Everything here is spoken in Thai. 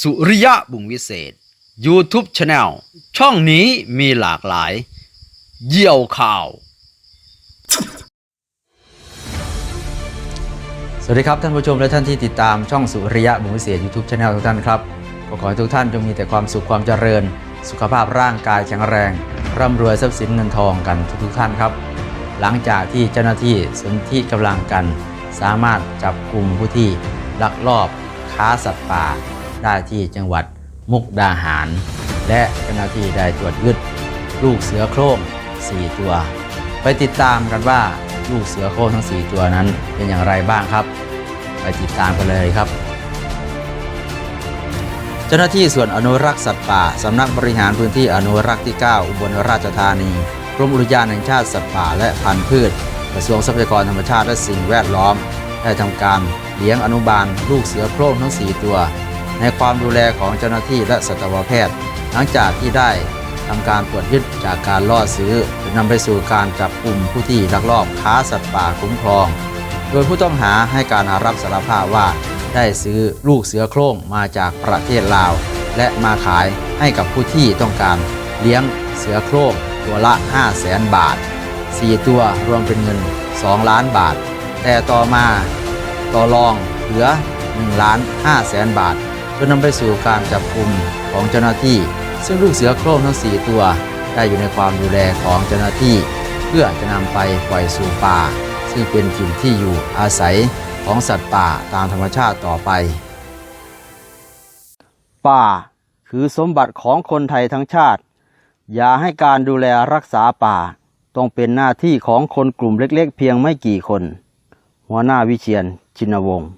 สุริยะบุงวิเศษ YouTube Channel ช่องนี้มีหลากหลาย เยี่ยวข่าว สวัสดีครับท่านผู้ชมและท่านที่ติดตามช่องสุริยะบุญวิเศษ YouTube Channel ทุกท่านครับก็ขอให้ทุกท่านจงมีแต่ความสุขความเจริญ สุขภาพร่างกายแข็งแรง ร่ำรวยทรัพย์สินเงินทองกันทุกๆท่านครับ หลังจากที่เจ้าหน้าที่สนที่กำลังกัน สามารถจับกลุ่มผู้ที่ลักลอบค้าสัตว์ป่า ได้ที่จังหวัดมุกดาหาร และเจ้าหน้าที่ได้ตรวจยึดลูกเสือโคร่ง4 ตัว ไปติดตามกันว่าลูกเสือโคร่งทั้ง 4 ตัวนั้นเป็นอย่างไรบ้างครับ ไปติดตามกันเลยครับ เจ้าหน้าที่ส่วนอนุรักษ์สัตว์ป่าสำนักบริหารพื้นที่อนุรักษ์ที่ 9 อุบลราชธานีกรมอุทยานแห่งชาติสัตว์ป่าและพันธุ์พืช กระทรวงทรัพยากรธรรมชาติและสิ่งแวดล้อม ได้ทำการเลี้ยงอนุบาล ลูกเสือโคร่งทั้ง 4 ตัว ในความดูแลของเจ้าหน้าที่และสัตวแพทย์ หลังจากที่ได้ทำการตรวจยึดจากการล่อซื้อจนนำไปสู่การจับกลุ่มผู้ที่ลักลอบค้าสัตว์ป่าคุ้มครอง โดยผู้ต้องหาให้การรับสารภาพว่าได้ซื้อลูกเสือโคร่งมาจากประเทศลาว และมาขายให้กับผู้ที่ต้องการเลี้ยงเสือโคร่งตัวละ 5 0 0แสนบาท 4 ตัวรวมเป็นเงิน 2 ล้านบาท แต่ต่อมาต่อรองเหลือ 1 ล้าน5แสนบาท จนนำไปสู่การจับกลุ่มของเจ้าหน้าที่ ซึ่งลูกเสือโคร่งทั้ง 4 ตัว ได้อยู่ในความดูแลของเจ้าหน้าที่ เพื่อจะนำไปปล่อยสู่ป่า ซึ่งเป็นถิ่นที่อยู่อาศัยของสัตว์ป่าตามธรรมชาติต่อไป ป่าคือสมบัติของคนไทยทั้งชาติ อย่าให้การดูแลรักษาป่า ต้องเป็นหน้าที่ของคนกลุ่มเล็กๆ เพียงไม่กี่คน หัวหน้าวิเชียนชินวงศ์